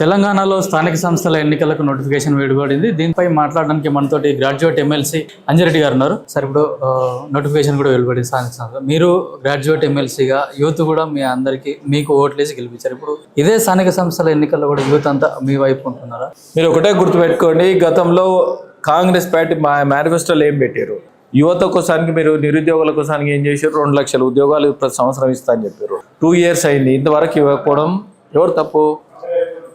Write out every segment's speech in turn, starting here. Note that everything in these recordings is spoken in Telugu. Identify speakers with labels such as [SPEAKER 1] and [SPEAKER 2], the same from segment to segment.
[SPEAKER 1] తెలంగాణలో స్థానిక సంస్థల ఎన్నికలకు నోటిఫికేషన్ వెలువడింది దీనిపై మాట్లాడడానికి మనతోటి గ్రాడ్యుయేట్ ఎమ్మెల్సీ అంజరెడ్డి గారు ఉన్నారు. సార్ ఇప్పుడు నోటిఫికేషన్ కూడా వెలువడింది స్థానిక సంస్థ. మీరు గ్రాడ్యుయేట్ ఎమ్మెల్సీగా యూత్ కూడా మీ అందరికీ మీకు ఓట్లేసి గెలిపించారు. ఇప్పుడు ఇదే స్థానిక సంస్థల ఎన్నికల్లో కూడా యూత్ అంతా మీ వైపు ఉంటున్నారా?
[SPEAKER 2] మీరు ఒకటే గుర్తుపెట్టుకోండి గతంలో కాంగ్రెస్ పార్టీ మా ఏం పెట్టారు? యువత కోసానికి మీరు నిరుద్యోగుల కోసానికి ఏం చేశారు? రెండు లక్షల ఉద్యోగాలు ప్రతి సంవత్సరం ఇస్తా అని చెప్పారు. టూ ఇయర్స్ అయింది ఇంతవరకు ఇవ్వకపోవడం ఎవరు తప్పు?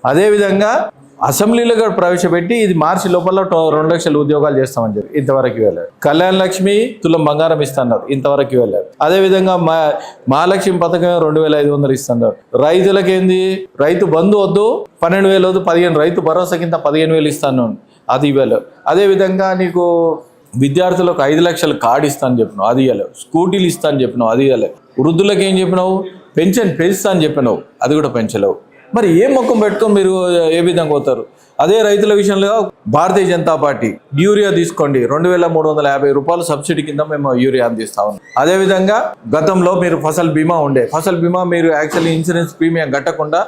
[SPEAKER 2] అదేవిధంగా అసెంబ్లీలో కూడా ప్రవేశపెట్టి ఇది మార్చి లోపల టో- రెండు లక్షల ఉద్యోగాలు చేస్తామని చెప్పి ఇంతవరకు వెళ్ళారు. కళ్యాణ లక్ష్మి తులం బంగారం ఇస్తున్నారు ఇంతవరకు వెళ్ళారు. అదేవిధంగా మా మహాలక్ష్మి పథకం రెండు వేల ఐదు వందలు ఇస్తున్నారు. రైతులకు ఏంది? రైతు బంధు వద్దు పన్నెండు వేలు వద్దు పదిహేను రైతు భరోసా కింద పదిహేను వేలు ఇస్తాను అది ఇవ్వలేవు. అదేవిధంగా నీకు విద్యార్థులకు ఐదు లక్షల కార్డు ఇస్తా అని చెప్పినావు అది ఇవ్వలేవు. స్కూటీలు ఇస్తా అని చెప్పినావు అది ఇవ్వలేవు. వృద్ధులకు ఏం చెప్పినావు? పెన్షన్ పెంచుతా అని చెప్పినావు అది కూడా పెంచలేవు. మరి ఏ మొక్కం పెట్టుకొని మీరు ఏ విధంగా పోతారు? అదే రైతుల విషయంలో భారతీయ జనతా పార్టీ యూరియా తీసుకోండి. రెండు వేల మూడు వందల యాభై రూపాయలు సబ్సిడీ కింద మేము యూరియా అందిస్తా ఉన్నాం. అదేవిధంగా గతంలో మీరు ఫసల్ బీమా ఉండే ఫసల్ బీమా మీరు యాక్చువల్లీ ఇన్సూరెన్స్ ప్రీమియం కట్టకుండా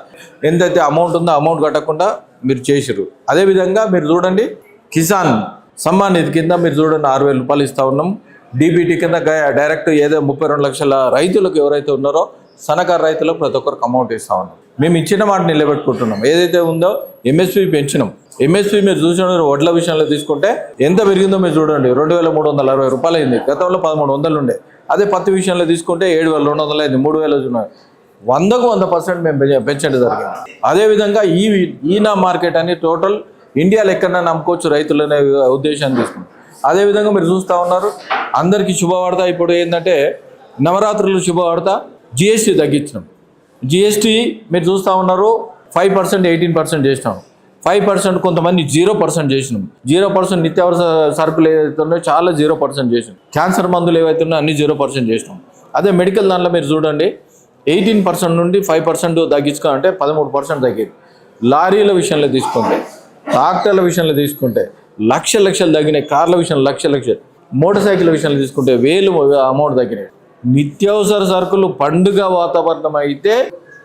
[SPEAKER 2] ఎంతైతే అమౌంట్ ఉందో అమౌంట్ కట్టకుండా మీరు చేసిరు అదేవిధంగా మీరు చూడండి కిసాన్ సమ్మాన్ నిధి కింద మీరు చూడండి ఆరు వేల రూపాయలు ఇస్తా ఉన్నాం. డీబీటీ కింద డైరెక్ట్ ఏదో ముప్పై రెండు లక్షల రైతులకు ఎవరైతే ఉన్నారో సన్నకారు రైతులకు ప్రతి ఒక్కరికి అమౌంట్ ఇస్తా ఉన్నాం. మేము ఇచ్చిన మాట నిలబెట్టుకుంటున్నాం. ఏదైతే ఉందో ఎంఎస్పి పెంచినాం. ఎంఎస్పి మీరు చూసిన వడ్ల విషయంలో తీసుకుంటే ఎంత పెరిగిందో మీరు చూడండి. రెండు వేల మూడు వందల అరవై రూపాయలు అయింది. గతంలో పదమూడు వందలు ఉండే. అదే పత్తి విషయంలో తీసుకుంటే ఏడు వేల రెండు వందలు అయింది. మూడు వేలు ఉన్నాయి వందకు వంద పర్సెంట్ మేము పెంచ- పెంచడం జరిగింది. అదేవిధంగా ఈ ఈనా మార్కెట్ అని టోటల్ ఇండియాలో ఎక్కడైనా నమ్ముకోవచ్చు రైతులనే ఉద్దేశాన్ని తీసుకున్నాం అదేవిధంగా మీరు చూస్తూ ఉన్నారు అందరికీ శుభవార్త. ఇప్పుడు ఏంటంటే నవరాత్రులు శుభవార్త జిఎస్టీ తగ్గించినాం. జిఎస్టీ మీరు చూస్తూ ఉన్నారు ఫైవ్ పర్సెంట్ ఎయిటీన్ పర్సెంట్ చేసినాం. ఫైవ్ పర్సెంట్ కొంతమంది జీరో పర్సెంట్ చేసినాం. జీరో పర్సెంట్ నిత్యావసర సరుకులు ఏవైతే ఉన్నాయో చాలా జీరో పర్సెంట్ చేసినాం. క్యాన్సర్ మందులు ఏవైతే ఉన్నాయో అన్ని జీరో పర్సెంట్ చేసినాం. అదే మెడికల్ దాంట్లో మీరు చూడండి ఎయిటీన్ పర్సెంట్ నుండి ఫైవ్ పర్సెంట్ తగ్గించుకోవాలంటే పదమూడు పర్సెంట్ తగ్గేది. లారీల విషయంలో తీసుకుంటే ట్రాక్టర్ల విషయంలో తీసుకుంటే లక్ష లక్షలు తగ్గినాయి. కార్ల విషయంలో లక్ష లక్షలు. మోటార్ సైకిల్ విషయంలో తీసుకుంటే వేలు అమౌంట్ తగ్గినాయి. నిత్యావసర సరుకులు పండుగ వాతావరణం అయితే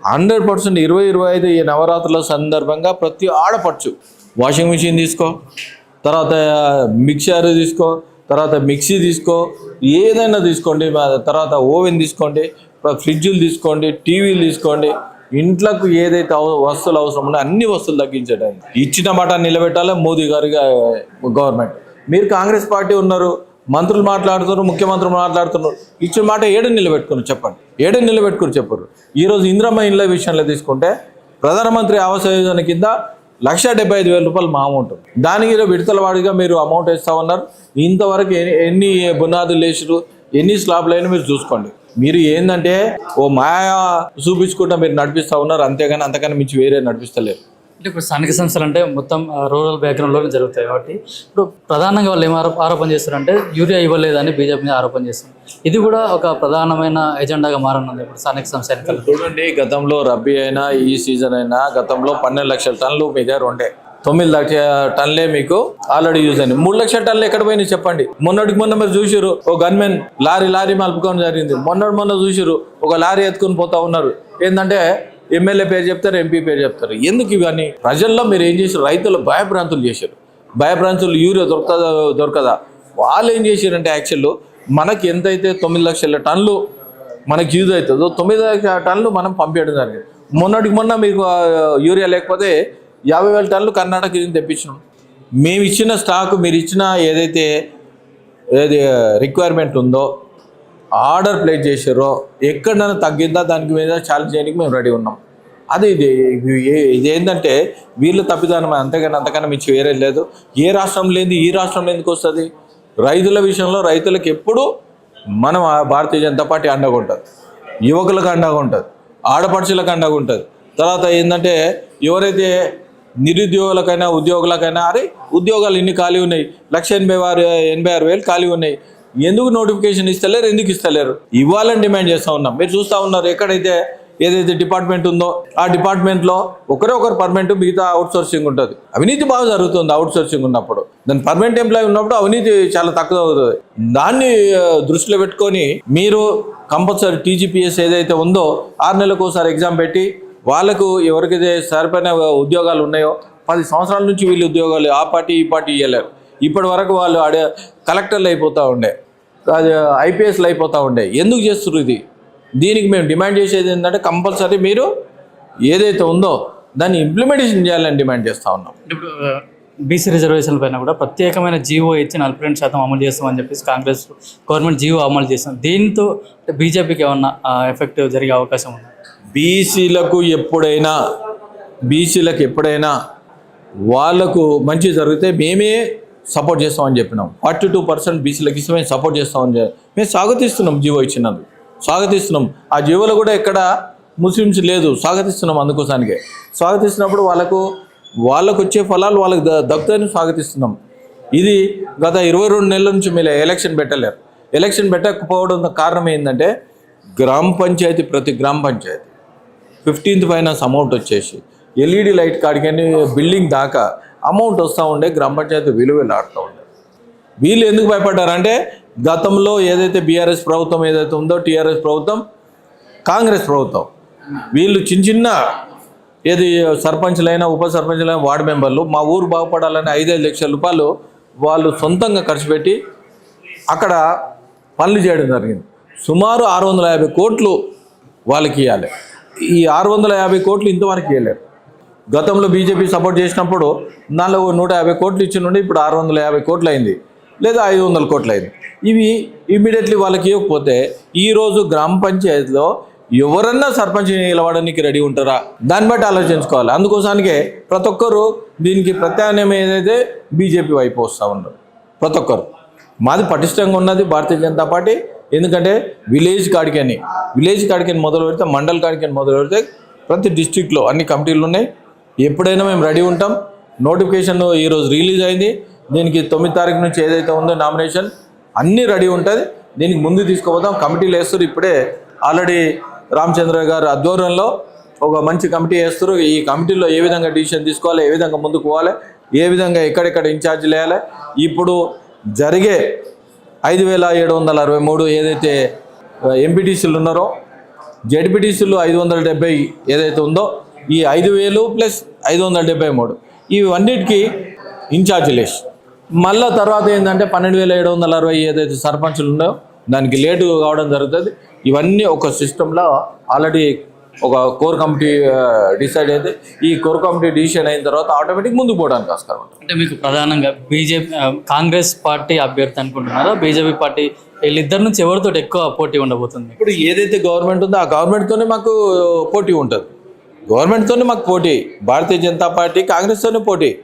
[SPEAKER 2] హండ్రెడ్ పర్సెంట్ ఇరవై ఇరవై ఐదు ఈ నవరాత్రుల సందర్భంగా ప్రతి ఆడపడుచు వాషింగ్ మిషన్ తీసుకో తర్వాత మిక్సర్ తీసుకో తర్వాత మిక్సీ తీసుకో ఏదైనా తీసుకోండి తర్వాత ఓవెన్ తీసుకోండి ఫ్రిడ్జులు తీసుకోండి టీవీలు తీసుకోండి ఇంట్లోకి ఏదైతే వస్తువులు అవసరం ఉన్నాయో అన్ని వస్తువులు తగ్గించడానికి ఇచ్చిన మాట నిలబెట్టాలి మోదీ గారి గవర్నమెంట్. మీరు కాంగ్రెస్ పార్టీ ఉన్నారు మంత్రులు మాట్లాడుతున్నారు ముఖ్యమంత్రులు మాట్లాడుతున్నారు. ఇచ్చిన మాట ఏడు నిలబెట్టుకుని చెప్పండి. ఏడు నిలబెట్టుకుని చెప్పరు. ఈరోజు ఇంద్రమ్మ ఇండ్ల విషయంలో తీసుకుంటే ప్రధానమంత్రి ఆవాస్ యోజన కింద లక్ష డెబ్బై ఐదు వేల రూపాయలు మా అమౌంట్ దానికి విడతల వాడిగా మీరు అమౌంట్ ఇస్తా ఉన్నారు. ఇంతవరకు ఎన్ని- ఎన్ని బునాదులు లేచిరు ఎన్ని స్లాబ్లు అయినా మీరు చూసుకోండి. మీరు ఏంటంటే ఓ మాయా చూపించుకుంటా మీరు నడిపిస్తా ఉన్నారు. అంతేగాని అంతకన్నా మించి వేరే నడిపిస్తలేరు.
[SPEAKER 1] అంటే ఇప్పుడు స్థానిక సంస్థలు అంటే మొత్తం రూరల్ బ్యాక్గ్రౌండ్లోనే జరుగుతాయి కాబట్టి ఇప్పుడు ప్రధానంగా వాళ్ళు ఏం ఆరోపణ చేస్తారంటే యూరియా ఇవ్వలేదని బీజేపీ మీద ఆరోపణ చేస్తుంది ఇది కూడా ఒక ప్రధానమైన ఎజెండాగా మారనుంది ఇప్పుడు స్థానిక సంస్థ ఎన్నికలు
[SPEAKER 2] చూడండి గతంలో రబ్బీ అయినా ఈ సీజన్ అయినా గతంలో పన్నెండు లక్షల టన్నులు మీ దగ్గర ఉండే తొమ్మిది లక్ష టన్లే మీకు ఆల్రెడీ యూజ్ అయింది మూడు లక్షల టన్లు ఎక్కడ పోయినాయి చెప్పండి? మొన్నటికి మొన్న మీరు చూసిరు ఓ గన్మెన్ లారీ లారీ మలుపుకోవడం జరిగింది. మొన్నటి మొన్న చూసిరు ఒక లారీ ఎత్తుకుని పోతా ఉన్నారు. ఏంటంటే ఎమ్మెల్యే పేరు చెప్తారు ఎంపీ పేరు చెప్తారు. ఎందుకు ఇవన్నీ? ప్రజల్లో మీరు ఏం చేశారు? రైతులు భయభ్రాంతులు చేశారు. భయభ్రాంతులు యూరియా దొరకదా దొరకదా? వాళ్ళు ఏం చేశారంటే యాక్చువల్లో మనకి ఎంతైతే తొమ్మిది లక్షల టన్నులు మనకి యూజ్ అవుతుందో తొమ్మిది లక్షల టన్నులు మనం పంపించడం జరిగింది. మొన్నటికి మొన్న మీకు యూరియా లేకపోతే యాభై వేల టన్నులు కర్ణాటక నుంచి తెప్పించినాం. మేము ఇచ్చిన స్టాక్ మీరు ఇచ్చిన ఏదైతే ఏది రిక్వైర్మెంట్ ఉందో ఆర్డర్ ప్లేస్ చేసారో ఎక్కడైనా తగ్గిందా దానికి మీద ఛాలెంజ్ చేయడానికి మేము రెడీ ఉన్నాం. అది ఇది ఏ- ఇది ఏంటంటే వీళ్ళు తప్పిదానం అంతేగాని అంతకన్నా మించి వేరే లేదు. ఏ రాష్ట్రం లేని ఈ రాష్ట్రంలో ఎందుకు వస్తుంది. రైతుల విషయంలో రైతులకు ఎప్పుడు మనం భారతీయ జనతా పార్టీ అండగా ఉంటుంది. యువకులకు అండగా ఉంటుంది. ఆడపడుచులకు అండగా ఉంటుంది. తర్వాత ఏంటంటే ఎవరైతే నిరుద్యోగులకైనా ఉద్యోగులకైనా అరే ఉద్యోగాలు ఇన్ని ఖాళీ ఉన్నాయి. లక్ష ఎనభై ఆరు ఎనభై ఆరు వేలు ఖాళీ ఉన్నాయి. ఎందుకు నోటిఫికేషన్ ఇస్తలేరు? ఎందుకు ఇస్తలేరు? ఇవ్వాలని డిమాండ్ చేస్తూ ఉన్నాం. మీరు చూస్తూ ఉన్నారు ఎక్కడైతే ఏదైతే డిపార్ట్మెంట్ ఉందో ఆ డిపార్ట్మెంట్లో ఒకరే ఒకరు పర్మనెంట్ మిగతా అవుట్సోర్సింగ్ ఉంటుంది. అవినీతి బాగా జరుగుతుంది అవుట్సోర్సింగ్ ఉన్నప్పుడు. దాని పర్మనెంట్ ఎంప్లాయీ ఉన్నప్పుడు అవినీతి చాలా తక్కువ అవుతుంది. దాన్ని దృష్టిలో పెట్టుకొని మీరు కంపల్సరీ టీజీపీఎస్ ఏదైతే ఉందో ఆరు నెలలకు ఒకసారి ఎగ్జామ్ పెట్టి వాళ్ళకు ఎవరికైతే సరిపోయిన ఉద్యోగాలు ఉన్నాయో పది సంవత్సరాల నుంచి వీళ్ళు ఉద్యోగాలు ఆ పార్టీ ఈ పార్టీ ఇవ్వలేరు ఇప్పటి వరకు వాళ్ళు ఆడే కలెక్టర్లు అయిపోతూ ఉండే. ఐపీఎస్లు అయిపోతూ ఉండే. ఎందుకు చేస్తున్నారు ఇది? దీనికి మేము డిమాండ్ చేసేది ఏంటంటే కంపల్సరీ మీరు ఏదైతే ఉందో దాన్ని ఇంప్లిమెంటేషన్ చేయాలని డిమాండ్ చేస్తూ ఉన్నాం.
[SPEAKER 1] ఇప్పుడు బీసీ రిజర్వేషన్ పైన కూడా ప్రత్యేకమైన జీవో ఇచ్చి నలభై రెండు శాతం అమలు చేస్తామని చెప్పేసి కాంగ్రెస్ గవర్నమెంట్ జీవో అమలు చేస్తుంది దీంతో బీజేపీకి ఏమన్నా ఎఫెక్ట్ జరిగే అవకాశం ఉంది?
[SPEAKER 2] బీసీలకు ఎప్పుడైనా బీసీలకు ఎప్పుడైనా వాళ్ళకు మంచి జరిగితే మేమే సపోర్ట్ చేస్తామని చెప్పినాం. ఫార్టీ టూ పర్సెంట్ బీసీలకు ఇస్తే మేము సపోర్ట్ చేస్తామని మేము స్వాగతిస్తున్నాం జీవో ఇచ్చినందుకు. స్వాగతిస్తున్నాం. ఆ జీవోలో కూడా ఎక్కడ ముస్లిమ్స్ లేదు. స్వాగతిస్తున్నాం అందుకోసానికే. స్వాగతిస్తున్నప్పుడు వాళ్ళకు వాళ్ళకు వచ్చే ఫలాలు వాళ్ళకి దక్కుతాయని స్వాగతిస్తున్నాం. ఇది గత ఇరవై రెండు నెలల నుంచి మీరు ఎలక్షన్ పెట్టలేరు. ఎలక్షన్ పెట్టకపోవడం కారణం ఏంటంటే గ్రామ పంచాయతీ ప్రతి గ్రామ పంచాయతీ. ఫిఫ్టీన్త్ ఫైనాన్స్ అమౌంట్ వచ్చేసి ఎల్ఈడి లైట్ కాడికని బిల్డింగ్ దాకా అమౌంట్ వస్తూ ఉండే గ్రామ పంచాయతీ విలువలు ఆడుతూ ఉండే. వీళ్ళు ఎందుకు భయపడ్డారంటే గతంలో ఏదైతే బీఆర్ఎస్ ప్రభుత్వం ఏదైతే ఉందో టీఆర్ఎస్ ప్రభుత్వం కాంగ్రెస్ ప్రభుత్వం. వీళ్ళు చిన్న చిన్న ఏది సర్పంచ్లైనా ఉప సర్పంచ్లైనా వార్డు మెంబర్లు మా ఊరు బాగుపడాలని ఐదైదు లక్షల రూపాయలు వాళ్ళు సొంతంగా ఖర్చు పెట్టి అక్కడ పనులు చేయడం జరిగింది. సుమారు ఆరు వందల యాభై కోట్లు వాళ్ళకి ఇవ్వాలి. ఈ ఆరు వందల యాభై కోట్లు ఇంతవరకు ఇవ్వలేరు గతంలో బీజేపీ సపోర్ట్ చేసినప్పుడు దానిలో నూట యాభై కోట్లు ఇచ్చినుండి ఇప్పుడు ఆరు వందల యాభై కోట్లు అయింది. లేదా ఐదు వందల కోట్లు అయింది. ఇవి ఇమీడియట్లీ వాళ్ళకి ఇవ్వకపోతే ఈరోజు గ్రామ పంచాయతీలో ఎవరన్నా సర్పంచ్ నిలవడానికి రెడీ ఉంటారా? దాన్ని బట్టి ఆలోచించుకోవాలి. అందుకోసానికే ప్రతి ఒక్కరు దీనికి ప్రత్యామ్నాయం ఏదైతే బీజేపీ వైపు వస్తూ ఉన్నారు ప్రతి ఒక్కరు. మాది పటిష్టంగా ఉన్నది భారతీయ జనతా పార్టీ. ఎందుకంటే విలేజ్ కాడికని విలేజ్ కాడికని మొదలు పెడితే మండల్ కాడికని మొదలు పెడితే ప్రతి డిస్టిక్లో అన్ని కమిటీలు ఉన్నాయి. ఎప్పుడైనా మేము రెడీ ఉంటాం. నోటిఫికేషన్ ఈరోజు రిలీజ్ అయింది. దీనికి తొమ్మిది తారీఖు నుంచి ఏదైతే ఉందో నామినేషన్ అన్నీ రెడీ ఉంటుంది. దీనికి ముందు తీసుకుపోతాం కమిటీలు వేస్తారు ఇప్పుడే ఆల్రెడీ రామచంద్ర గారు ఆధ్వర్యంలో ఒక మంచి కమిటీ వేస్తారు. ఈ కమిటీలో ఏ విధంగా డిసిషన్ తీసుకోవాలి ఏ విధంగా ముందుకు పోవాలి ఏ విధంగా ఎక్కడెక్కడ ఇన్ఛార్జ్ వేయాలి ఇప్పుడు జరిగే ఐదు వేల ఏడు వందల అరవై మూడు ఏదైతే ఎంపీటీసీలు ఉన్నారో జెడ్పీటీసీలు ఐదు వందల డెబ్బై ఏదైతే ఉందో ఈ ఐదు వేలు ప్లస్ ఐదు వందల డెబ్బై మూడు. ఇవన్నిటికీ ఇన్ఛార్జీలు వేసి మళ్ళా తర్వాత ఏంటంటే పన్నెండు వేల ఏడు వందల అరవై ఏదైతే సర్పంచులు ఉన్నాయో దానికి లేటు కావడం జరుగుతుంది. ఇవన్నీ ఒక సిస్టంలో ఆల్రెడీ ఒక కోర్ కమిటీ డిసైడ్ అయితే ఈ కోర్ కమిటీ డిసిషన్ అయిన తర్వాత ఆటోమేటిక్ ముందుకు పోవడానికి ఉంటుంది.
[SPEAKER 1] అంటే మీకు ప్రధానంగా బీజేపీ కాంగ్రెస్ పార్టీ అభ్యర్థి అనుకుంటున్నారా? బీజేపీ పార్టీ వీళ్ళిద్దరి నుంచి ఎవరితో ఎక్కువ పోటీ ఉండబోతుంది?
[SPEAKER 2] ఇప్పుడు ఏదైతే గవర్నమెంట్ ఉందో ఆ గవర్నమెంట్తోనే మాకు పోటీ ఉంటుంది. గవర్నమెంట్తోనే మాకు పోటీ భారతీయ జనతా పార్టీ కాంగ్రెస్తోనే పోటీ.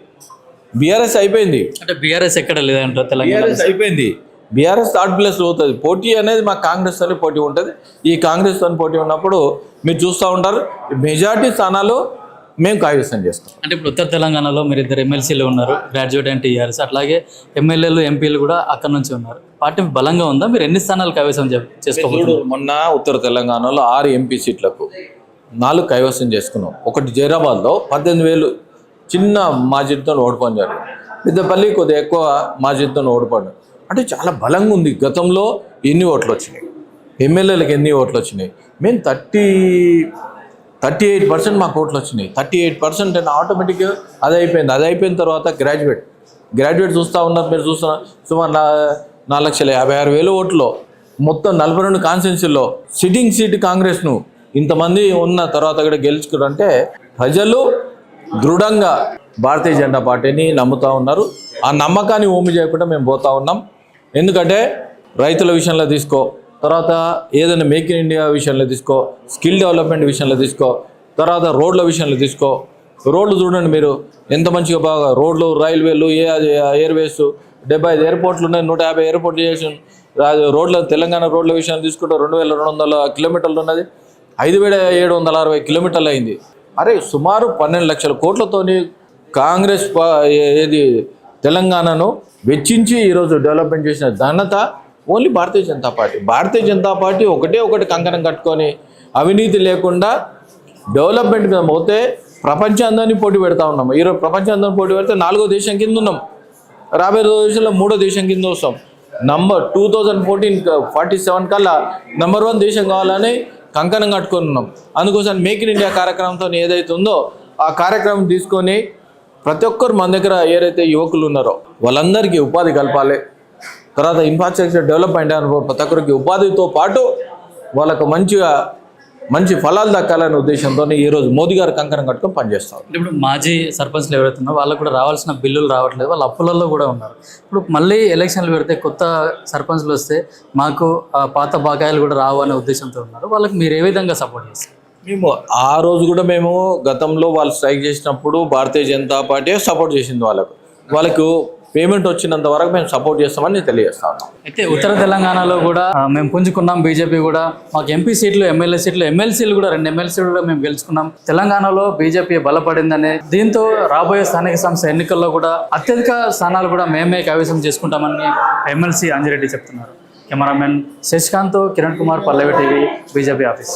[SPEAKER 2] బీఆర్ఎస్ అయిపోయింది.
[SPEAKER 1] అంటే బీఆర్ఎస్ ఎక్కడ లేదంటారు తెలంగాణ
[SPEAKER 2] అయిపోయింది. బీఆర్ఎస్ థర్డ్ ప్లేస్ పోతుంది. పోటీ అనేది మాకు కాంగ్రెస్తోనే పోటీ ఉంటుంది. ఈ కాంగ్రెస్తో పోటీ ఉన్నప్పుడు మీరు చూస్తూ ఉంటారు మెజార్టీ స్థానాలు మేము కైవసం చేస్తాం.
[SPEAKER 1] అంటే ఇప్పుడు ఉత్తర తెలంగాణలో మీరు ఇద్దరు ఎమ్మెల్సీలు ఉన్నారు గ్రాడ్యుయేట్ అండ్ టీఆర్ఎస్. అట్లాగే ఎమ్మెల్యేలు ఎంపీలు కూడా అక్కడ నుంచి ఉన్నారు. పార్టీ బలంగా ఉందా? మీరు ఎన్ని స్థానాలు కైవసం చే- చేసుకోబోతున్నారు
[SPEAKER 2] చూడు మొన్న ఉత్తర తెలంగాణలో ఆరు ఎంపీ సీట్లకు నాలుగు కైవసం చేసుకున్నాం. ఒకటి జైరాబాద్లో పద్దెనిమిది వేలు చిన్న మార్జిన్తో ఓడిపోవడం జరిగింది. పెద్దపల్లి కొద్దిగా ఎక్కువ మార్జిన్తో ఓడిపోవడం. అంటే చాలా బలంగా ఉంది. గతంలో ఎన్ని ఓట్లు వచ్చినాయి? ఎమ్మెల్యేలకు ఎన్ని ఓట్లు వచ్చినాయి? మేము థర్టీ థర్టీ ఎయిట్ పర్సెంట్ మాకు ఓట్లు వచ్చినాయి. థర్టీ ఎయిట్ పర్సెంట్ అని ఆటోమేటిక్గా అది అయిపోయింది. అది అయిపోయిన తర్వాత గ్రాడ్యుయేట్. గ్రాడ్యుయేట్ చూస్తూ ఉన్నారు మీరు చూస్తున్నారు సుమారు నా నాలుగు లక్షల యాభై ఆరు వేలు ఓట్లు. మొత్తం నలభై రెండు కాన్స్టిట్యున్సీల్లో సిట్టింగ్ సీట్ కాంగ్రెస్ను ఇంతమంది ఉన్న తర్వాత కూడా గెలుచుకున్నారంటే ప్రజలు దృఢంగా భారతీయ జనతా పార్టీని నమ్ముతా ఉన్నారు. ఆ నమ్మకాన్ని ఓమి చేయకుండా మేము పోతా ఉన్నాం. ఎందుకంటే రైతుల విషయంలో తీసుకో తర్వాత ఏదైనా మేక్ ఇన్ ఇండియా విషయంలో తీసుకో స్కిల్ డెవలప్మెంట్ విషయంలో తీసుకో తర్వాత రోడ్ల విషయంలో తీసుకో. రోడ్లు చూడండి మీరు ఎంత మంచిగా బాగా రోడ్లు రైల్వేలు ఏ ఎయిర్వేస్ డెబ్బై ఐదు ఎయిర్పోర్ట్లు ఉన్నాయి నూట యాభై ఎయిర్పోర్ట్లు చేసి రోడ్ల తెలంగాణ రోడ్ల విషయాన్ని తీసుకుంటే రెండు వేల రెండు వందల కిలోమీటర్లు ఉన్నది. ఐదు వేల ఏడు వందల అరవై కిలోమీటర్లు అయింది. అరే సుమారు పన్నెండు లక్షల కోట్లతోని కాంగ్రెస్ ఏది తెలంగాణను వెచ్చించి ఈరోజు డెవలప్మెంట్ చేసిన ఘనత only Bharatiya Janata party. Bharatiya Janata party ఒకటే ఒకటి కంకణం కట్టుకొని అవినీతి లేకుండా డెవలప్మెంట్ మీద పోతే ప్రపంచాందాన్ని పోటీ పెడతా ఉన్నాం. ఈరోజు ప్రపంచాందాన్ని పోటీ పెడితే నాలుగో దేశం కింద ఉన్నాం. రాబోయే రోజుల్లో మూడో దేశం కింద వస్తాం. Number two thousand fourteen forty seven కల్లా నెంబర్ వన్ దేశం కావాలని కంకణం కట్టుకొని ఉన్నాం. అందుకోసం మేక్ ఇన్ ఇండియా కార్యక్రమంతో ఏదైతే ఉందో ఆ కార్యక్రమం తీసుకొని ప్రతి ఒక్కరు మన దగ్గర ఏదైతే యువకులు ఉన్నారో వాళ్ళందరికీ ఉపాధి కలపాలి. తర్వాత ఇన్ఫ్రాస్ట్రక్చర్ డెవలప్మెంట్ అనుకో ప్రతి ఒక్కరికి ఉపాధితో పాటు వాళ్ళకు మంచిగా మంచి ఫలాలు దక్కాలనే ఉద్దేశంతో ఈరోజు మోదీ గారు కంకణం కట్టుకొని పనిచేస్తాం
[SPEAKER 1] అంటే ఇప్పుడు మాజీ సర్పంచ్లు ఎవరైతే ఉన్నారో వాళ్ళకు కూడా రావాల్సిన బిల్లులు రావట్లేదు వాళ్ళు అప్పులలో కూడా ఉన్నారు. ఇప్పుడు మళ్ళీ ఎలక్షన్లు పెడితే కొత్త సర్పంచ్లు వస్తే మాకు పాత బకాయిలు కూడా రావు అనే ఉద్దేశంతో ఉన్నారు. వాళ్ళకి మీరు ఏ విధంగా సపోర్ట్ చేస్తారు?
[SPEAKER 2] మేము ఆ రోజు కూడా మేము గతంలో వాళ్ళు స్ట్రైక్ చేసినప్పుడు భారతీయ జనతా పార్టీ సపోర్ట్ చేసింది వాళ్ళకు. వాళ్ళకు పేమెంట్ వచ్చినంత వరకు మేము సపోర్ట్ చేస్తామని నేను తెలియజేస్తా ఉన్నాం
[SPEAKER 1] అయితే ఉత్తర తెలంగాణలో కూడా మేము పుంజుకున్నాం బీజేపీ కూడా. మాకు ఎంపీ సీట్లు ఎమ్మెల్యే సీట్లు ఎమ్మెల్సీలు కూడా రెండు ఎమ్మెల్సీలు కూడా మేము గెలుచుకున్నాం. తెలంగాణలో బీజేపీ బలపడిందనే దీంతో రాబోయే స్థానిక సంస్థ ఎన్నికల్లో కూడా అత్యధిక స్థానాలు కూడా మేమే కైవసం చేసుకుంటామని ఎమ్మెల్సీ అంజిరెడ్డి చెప్తున్నారు. Cameraman Sasikanth Kiran Kumar Pallavi TV BJP office.